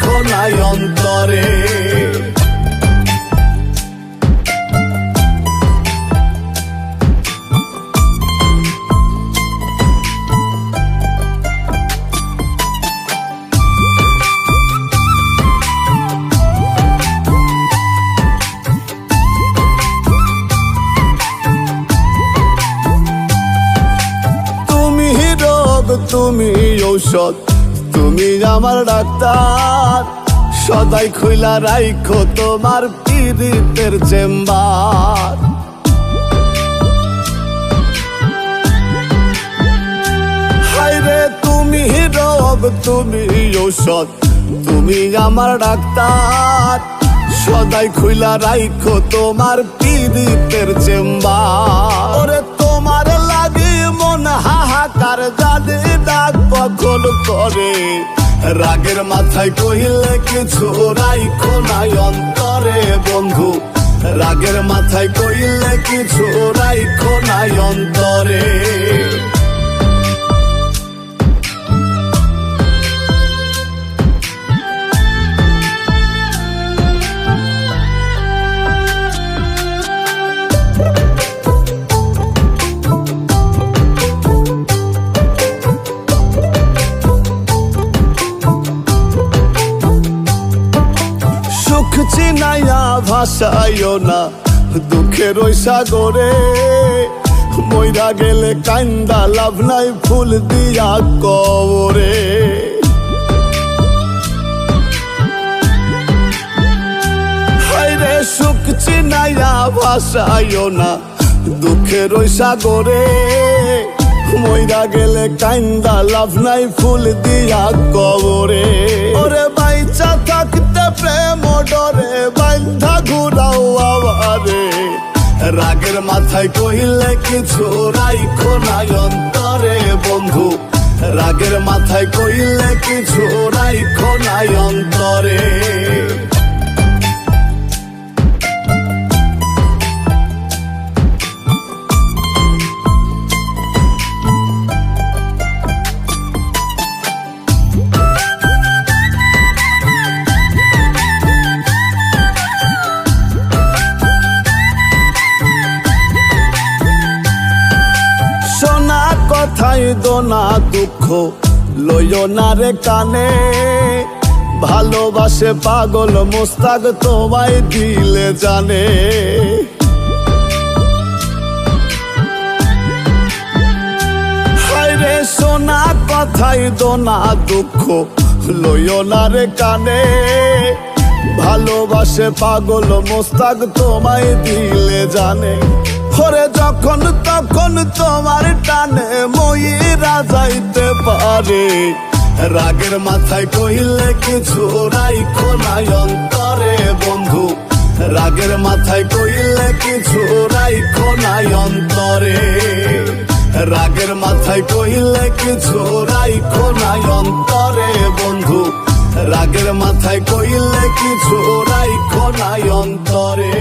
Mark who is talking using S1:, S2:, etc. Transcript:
S1: রাইখো নাই অন্তরে তুমি ঔষধ। তুমি আমার ডাক্তার। সদাই খুইলা রাইখো তোমার পীড়িতের চেম্বার। তুমি রোগ তুমি ঔষধ, তুমি আমার ডাক্তার। সদাই খুইলা রাইখো তোমার পীড়িতের চেম্বার। ওরে তোমার লাগি মন হাহাকার জানি ডাক বকল করে। রাগের মাথায় কহিলে কিছু রাইখো নাই অন্তরে বন্ধু। রাগের মাথায় কইলে কিছু রাইখো নাই অন্তরে। চিনাইয়া ভাসাইও না। দুঃখের ওই সাগরে, মইরা গেলে কান্দা লাভ নাই ফুল দিয়া কবরে। সুখ চিনাইয়া ভাসাইও না। দুঃখের ওই সাগরে, মইরা গেলে কান্দা লাভ নাই ফুল দিয়া কবরে। ওরে প্রেম ডরে, বান্ধা ঘুরাও আবারে রাগের মাথায় কহিলে কিছু রাইখো নাই অন্তরে, বন্ধু। রাগের মাথায় কইলে কিছু কথাই দোনা দুঃখ, লইও না রে কানে। ভালোবাসে পাগল মোস্তাক তোমায় দিলে জানে। হায়রে শোনা কথাই দোনা দুঃখ, লইও না রে কানে। ভালোবাসে পাগল মোস্তাক তোমায় দিলে জানে। হরে যখন তখন তোমার টানে ময়ূরা যাইতে পারে। রাগের মাথায় কহিলে কিছু রাইখো নাই অন্তরে বন্ধু। রাগের মাথায় কইলে কিছু রাইখো নাই অন্তরে। রাগের মাথায় কইলে কিছু রাইখো নাই অন্তরে বন্ধু। রাগের মাথায় কইলে কিছু রাইখো নাই অন্তরে।